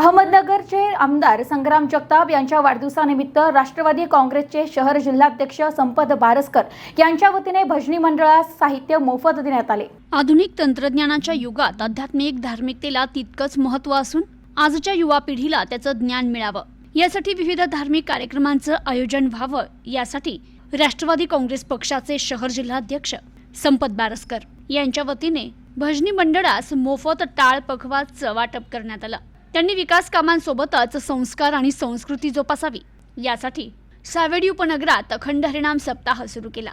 अहमदनगरचे आमदार संग्राम जगताप यांच्या वाढदिवसानिमित्त राष्ट्रवादी काँग्रेसचे शहर जिल्हाध्यक्ष संपत बारसकर यांच्या वतीने भजनी मंडळास साहित्य मोफत देण्यात आले. आधुनिक तंत्रज्ञानाच्या युगात आध्यात्मिक धार्मिकतेला तितकंच महत्त्व असून आजच्या युवा पिढीला त्याचं ज्ञान मिळावं. यासाठी विविध धार्मिक कार्यक्रमांचं आयोजन व्हावं यासाठी राष्ट्रवादी काँग्रेस पक्षाचे शहर जिल्हाध्यक्ष संपत बारसकर यांच्या वतीने भजनी मंडळास मोफत टाळ पखवाचं वाटप करण्यात आलं. त्यांनी विकास कामांसोबतच संस्कार आणि संस्कृती जोपासावी. यासाठी सावेडी उपनगरात अखंड हरिणाम सप्ताह सुरू केला.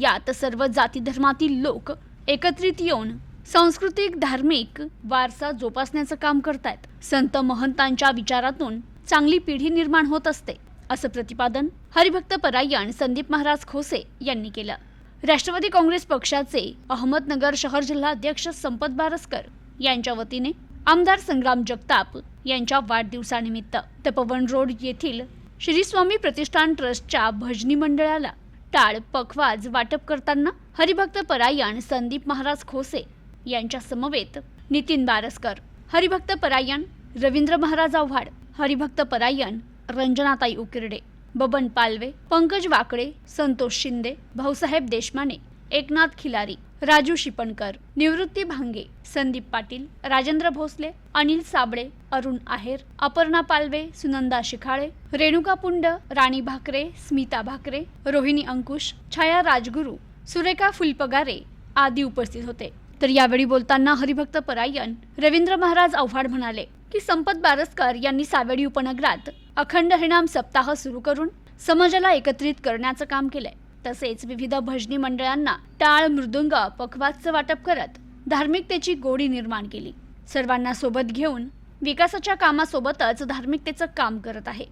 यात सर्व जाती धर्मातील लोक एकत्रित येऊन सांस्कृतिक धार्मिक वारसा जोपासण्याचं काम करतायत. संत महंतांच्या विचारातून चांगली पिढी निर्माण होत असते असं प्रतिपादन हरिभक्त परायण संदीप महाराज खोसे यांनी केलं. राष्ट्रवादी काँग्रेस पक्षाचे अहमदनगर शहर जिल्हा अध्यक्ष संपत बारसकर यांच्या वतीने आमदार संग्राम जगताप यांच्या वाढदिवसानिमित्त तपोवन रोड येथील श्री स्वामी प्रतिष्ठान ट्रस्टच्या भजनी मंडळाला टाळ पखवाज वाटप करताना हरिभक्त परायण संदीप महाराज खोसे यांच्या समवेत नितीन बारसकर हरिभक्त परायण रवींद्र महाराज आव्हाड हरिभक्त परायण रंजनाताई उकिरडे बबन पालवे पंकज वाकडे संतोष शिंदे भाऊसाहेब देशमाने एकनाथ खिलारी राजू शिपणकर निवृत्ती भांगे संदीप पाटील राजेंद्र भोसले अनिल साबळे अरुण आहेर अपर्णा पालवे सुनंदा शिखाळे रेणुका पुंड राणी भाकरे स्मिता भाकरे रोहिणी अंकुश छाया राजगुरू सुरेखा फुलपगारे आदी उपस्थित होते. तर यावेळी बोलताना हरिभक्त परायण रवींद्र महाराज आव्हाड म्हणाले की संपत बारसकर यांनी सावेडी उपनगरात अखंड हरिणाम सप्ताह सुरू करून समाजाला एकत्रित करण्याचं काम केलंय. तसेच विविध भजनी मंडळांना टाळ मृदुंग पखवाजचं वाटप करत धार्मिकतेची गोडी निर्माण केली. सर्वांना सोबत घेऊन विकासाच्या कामासोबतच धार्मिकतेचं काम करत आहे.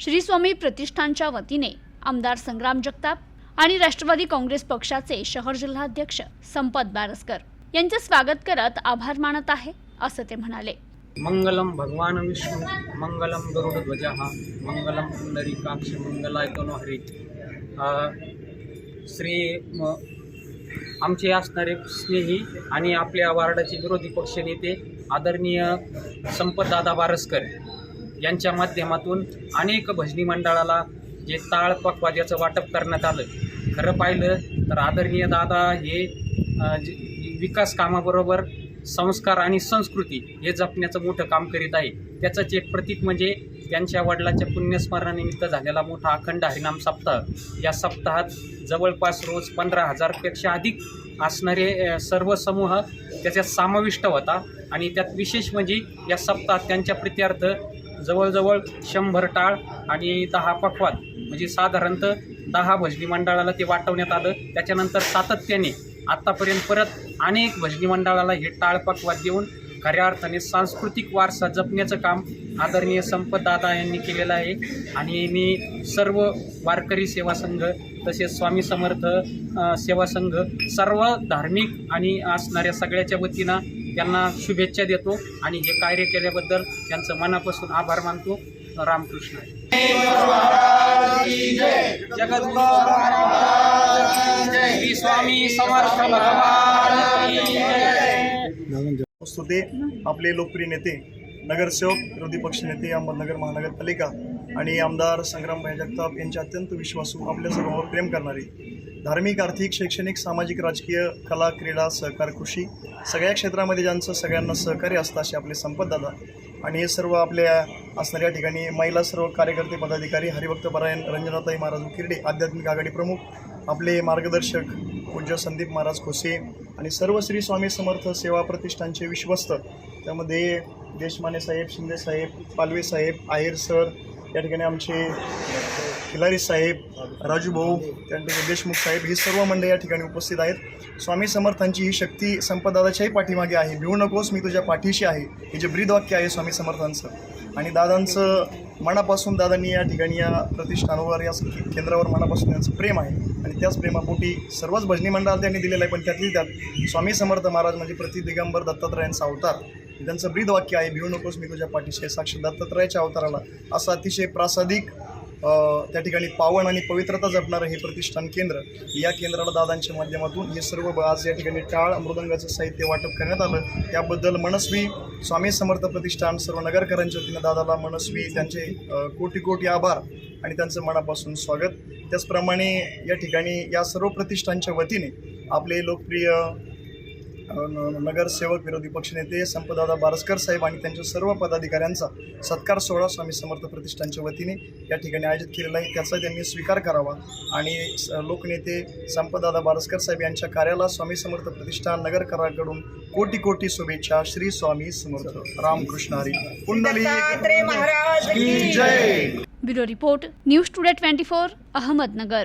श्री स्वामी प्रतिष्ठानच्या वतीने आमदार संग्राम जगताप आणि राष्ट्रवादी काँग्रेस पक्षाचे शहर जिल्हाध्यक्ष संपत बारसकर यांचे स्वागत करत आभार मानत आहे असं ते म्हणाले. मंगलम भगवान विष्णू मंगलम गरुडध्वज मंगलम पुंडरीकाक्ष मंगलाय हरी श्री आमचे असणारे स्नेही आणि आपल्या वार्डाचे विरोधी पक्षनेते आदरणीय संपतदादा बारसकर यांच्या माध्यमातून अनेक भजनी मंडळाला जे ताळ पकवाद्याचं वाटप करण्यात आलं. खरं पाहिलं तर आदरणीय दादा हे विकास कामाबरोबर संस्कार आणि संस्कृती हे जपण्याचं मोठं काम करीत आहे. त्याचंच एक प्रतीक म्हणजे त्यांच्या वडिलाच्या पुण्यस्मरणानिमित्त झालेला मोठा अखंड हरिनाम सप्ताह. या सप्ताहात जवळपास रोज पंधरा हजारपेक्षा अधिक असणारे सर्व समूह त्याच्यात समाविष्ट होता. आणि त्यात विशेष म्हणजे या सप्ताहात त्यांच्या प्रत्यर्थ जवळजवळ शंभर टाळ आणि दहा पखवाद म्हणजे साधारणतः दहा भजनी मंडळाला ते वाटवण्यात आलं. त्याच्यानंतर सातत्याने आत्तापर्यंत परत अनेक भजनी मंडळाला हे टाळ देऊन खऱ्या अर्थाने सांस्कृतिक वारसा जपण्याचं काम आदरणीय संपतदादा यांनी केलेलं आहे. आणि मी सर्व वारकरी सेवा संघ तसेच स्वामी समर्थ सेवा संघ सर्व धार्मिक आणि असणाऱ्या सगळ्याच्या वतीनं त्यांना शुभेच्छा देतो आणि हे कार्य केल्याबद्दल त्यांचं मनापासून आभार मानतो. रामकृष्ण. जगद्गुरु स्वामी समर्थ भगवान आपले लोकप्रिय नेते नगरसेवक विरोधी पक्षनेते अहमदनगर महानगरपालिका आणि आमदार संग्रामभाई जगताप यांचे अत्यंत विश्वासू आपल्या सर्वांवर प्रेम करणारे धार्मिक आर्थिक शैक्षणिक सामाजिक राजकीय कला क्रीडा सहकार कृषी सगळ्या क्षेत्रामध्ये ज्यांचं सगळ्यांना सहकार्य असतं असे आपले संपतदादा आणि हे सर्व आपल्या असणाऱ्या ठिकाणी महिला सर्व कार्यकर्ते पदाधिकारी हरिभक्त परायण रंजनाताई महाराज उकिर्डे आध्यात्मिक आघाडी प्रमुख आपले मार्गदर्शक पूज्य संदीप महाराज खोसे आणि सर्व श्री स्वामी समर्थ सेवा प्रतिष्ठानचे विश्वस्त त्यामध्ये देशमाने साहेब शिंदे साहेब पालवे साहेब आयर सर या ठिकाणी आमचे खिलारी साहेब राजू भाऊ त्या ठिकाणी देशमुख साहेब ही सर्व मंडळी या ठिकाणी उपस्थित आहेत. स्वामी समर्थांची ही शक्ती संपदादाच्याही पाठीमागे आहे. भिवू नकोस मी तुझ्या पाठीशी आहे. हे जे ब्रीदवाक्य आहे स्वामी समर्थांचं. आणि दादांचं मनापासून दादांनी या ठिकाणी या प्रतिष्ठानावर या केंद्रावर मनापासून त्यांचं प्रेम आहे. आणि त्याच प्रेमापोटी सर्वच भजनी मंडळाला त्यांनी दिलेलं आहे पण त्यातली त्यात स्वामी समर्थ महाराज म्हणजे प्रति दिगंबर दत्तात्रयांचा अवतार. त्यांचं ब्रीदवाक्य आहे भिवू नकोस मी तुझ्या पाठीशी साक्षी दत्तात्रयाच्या अवताराला. असं अतिशय प्रासादिक त्या ठिकाणी पावन आणि पवित्रता जपणारं हे प्रतिष्ठान केंद्र या केंद्राला दादांच्या माध्यमातून हे सर्व आज या ठिकाणी टाळ मृदंगाचं साहित्य वाटप करण्यात आलं. त्याबद्दल मनस्वी स्वामी समर्थ प्रतिष्ठान सर्व नगरकरांच्या वतीनं दादाला मनस्वी त्यांचे कोटी कोटी आभार आणि त्यांचं मनापासून स्वागत. त्याचप्रमाणे या ठिकाणी या सर्व प्रतिष्ठानच्या वतीने आपले लोकप्रिय नगरसेवक विरोधी पक्षनेते संपदादा बारसकर साहेब आणि त्यांच्या सर्व पदाधिकाऱ्यांचा सत्कार सोहळा स्वामी समर्थ प्रतिष्ठानच्या वतीने या ठिकाणी आयोजित केलेला आहे. त्याचा त्यांनी स्वीकार करावा. आणि लोकनेते संपदादा बारसकर साहेब यांच्या कार्याला स्वामी समर्थ प्रतिष्ठान नगरकराकडून कोटी कोटी शुभेच्छा. श्री स्वामी समर्थ. रामकृष्ण हरी. कुंडली bureau report news today twenty four Ahmednagar.